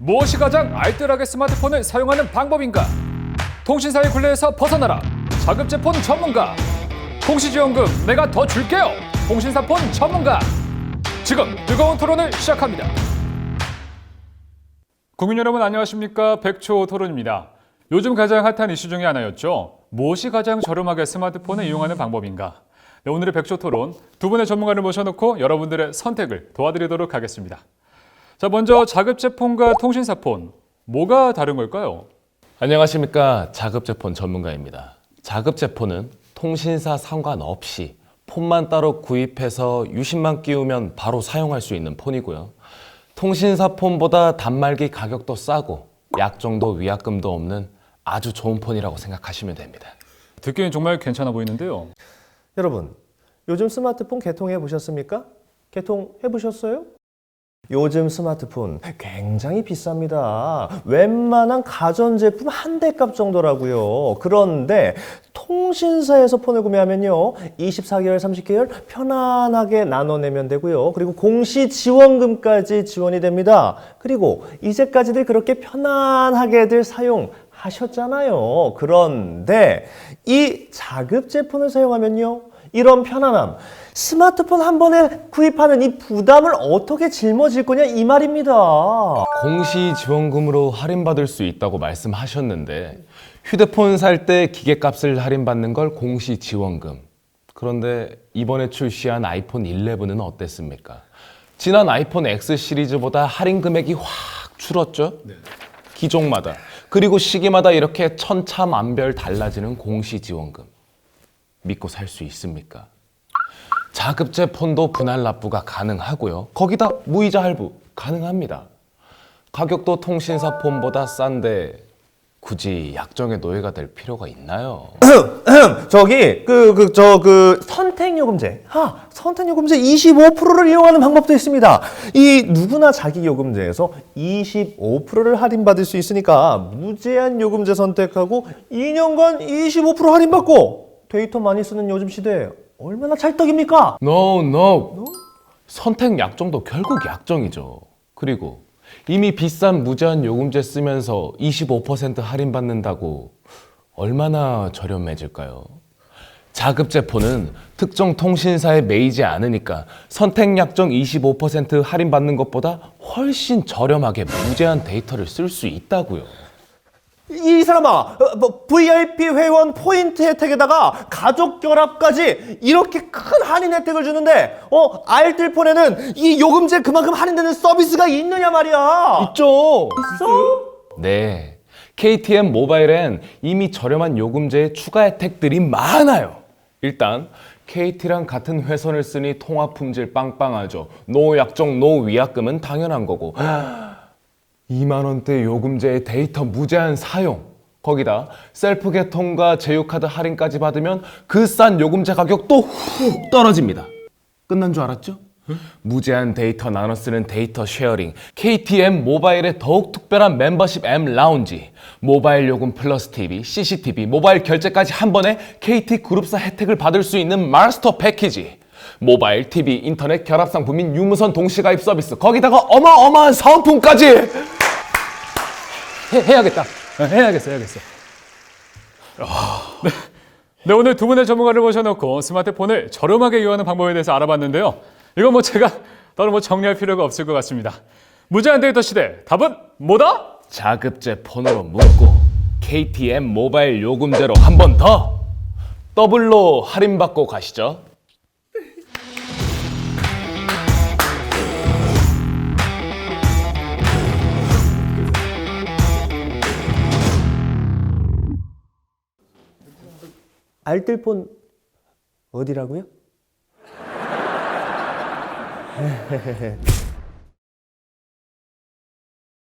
무엇이 가장 알뜰하게 스마트폰을 사용하는 방법인가? 통신사의 굴레에서 벗어나라. 자급제폰 전문가. 통시지원금 내가 더 줄게요. 통신사폰 전문가. 지금 뜨거운 토론을 시작합니다. 국민 여러분 안녕하십니까? 백초 토론입니다. 요즘 가장 핫한 이슈 중에 하나였죠. 무엇이 가장 저렴하게 스마트폰을 이용하는 방법인가? 네, 오늘의 백초 토론 두 분의 전문가를 모셔놓고 여러분들의 선택을 도와드리도록 하겠습니다. 자, 먼저 자급제폰과 통신사폰 뭐가 다른 걸까요? 안녕하십니까 자급제폰 전문가입니다. 자급제폰은 통신사 상관없이 폰만 따로 구입해서 유심만 끼우면 바로 사용할 수 있는 폰이고요. 통신사 폰보다 단말기 가격도 싸고 약정도 위약금도 없는 아주 좋은 폰이라고 생각하시면 됩니다. 듣기엔 정말 괜찮아 보이는데요. 여러분, 요즘 스마트폰 개통해 보셨습니까? 개통해 보셨어요? 요즘 스마트폰 굉장히 비쌉니다. 웬만한 가전제품 한 대 값 정도라고요. 그런데 통신사에서 폰을 구매하면요. 24개월, 30개월 편안하게 나눠내면 되고요. 그리고 공시 지원금까지 지원이 됩니다. 그리고 이제까지들 그렇게 편안하게들 사용 하셨잖아요. 그런데 이 자급제폰을 사용하면요. 이런 편안함, 스마트폰 한 번에 구입하는 이 부담을 어떻게 짊어질 거냐 이 말입니다. 공시 지원금으로 할인받을 수 있다고 말씀하셨는데 휴대폰 살 때 기계값을 할인받는 걸 공시 지원금. 그런데 이번에 출시한 아이폰 11은 어땠습니까? 지난 아이폰 X 시리즈보다 할인 금액이 확 줄었죠? 기종마다 그리고 시기마다 이렇게 천차만별 달라지는 공시 지원금. 믿고 살 수 있습니까? 자급제 폰도 분할 납부가 가능하고요. 거기다 무이자 할부 가능합니다. 가격도 통신사 폰보다 싼데 굳이 약정의 노예가 될 필요가 있나요? 저기 그 그 저 그 선택요금제, 아 선택요금제 25%를 이용하는 방법도 있습니다. 이 누구나 자기 요금제에서 25%를 할인받을 수 있으니까 무제한 요금제 선택하고 2년간 25% 할인받고 데이터 많이 쓰는 요즘 시대에 얼마나 찰떡입니까? No, no. 선택 약정도 결국 약정이죠. 그리고 이미 비싼 무제한 요금제 쓰면서 25% 할인받는다고 얼마나 저렴해질까요? 자급제폰은 특정 통신사에 매이지 않으니까 선택 약정 25% 할인받는 것보다 훨씬 저렴하게 무제한 데이터를 쓸 수 있다고요. 이 사람아, 어, 뭐 VIP 회원 포인트 혜택에다가 가족 결합까지 이렇게 큰 할인 혜택을 주는데, 어 알뜰폰에는 이 요금제 그만큼 할인되는 서비스가 있느냐 말이야. 있죠. 있어? 네. KTM 모바일엔 이미 저렴한 요금제의 추가 혜택들이 많아요. 일단 KT랑 같은 회선을 쓰니 통화 품질 빵빵하죠. 노 약정, 노 위약금은 당연한 거고. 2만 원대 요금제의 데이터 무제한 사용. 거기다 셀프 개통과 제휴카드 할인까지 받으면 그 싼 요금제 가격도 훅 떨어집니다. 끝난 줄 알았죠? 무제한 데이터 나눠 쓰는 데이터 쉐어링, KTM 모바일의 더욱 특별한 멤버십 M 라운지, 모바일 요금 플러스 TV, CCTV, 모바일 결제까지 한 번에 KT 그룹사 혜택을 받을 수 있는 마스터 패키지, 모바일 TV, 인터넷 결합 상품 및 유무선 동시 가입 서비스, 거기다가 어마어마한 사은품까지! 해, 해야겠다. 어, 해야겠어, 해야겠어. 네. 네, 오늘 두 분의 전문가를 모셔놓고 스마트폰을 저렴하게 이용하는 방법에 대해서 알아봤는데요. 이건 뭐 제가 따로 뭐 정리할 필요가 없을 것 같습니다. 무제한 데이터 시대, 답은 뭐다? 자급제 폰으로 묶고 KTM 모바일 요금제로 한 번 더 더블로 할인받고 가시죠. 알뜰폰 어디라고요?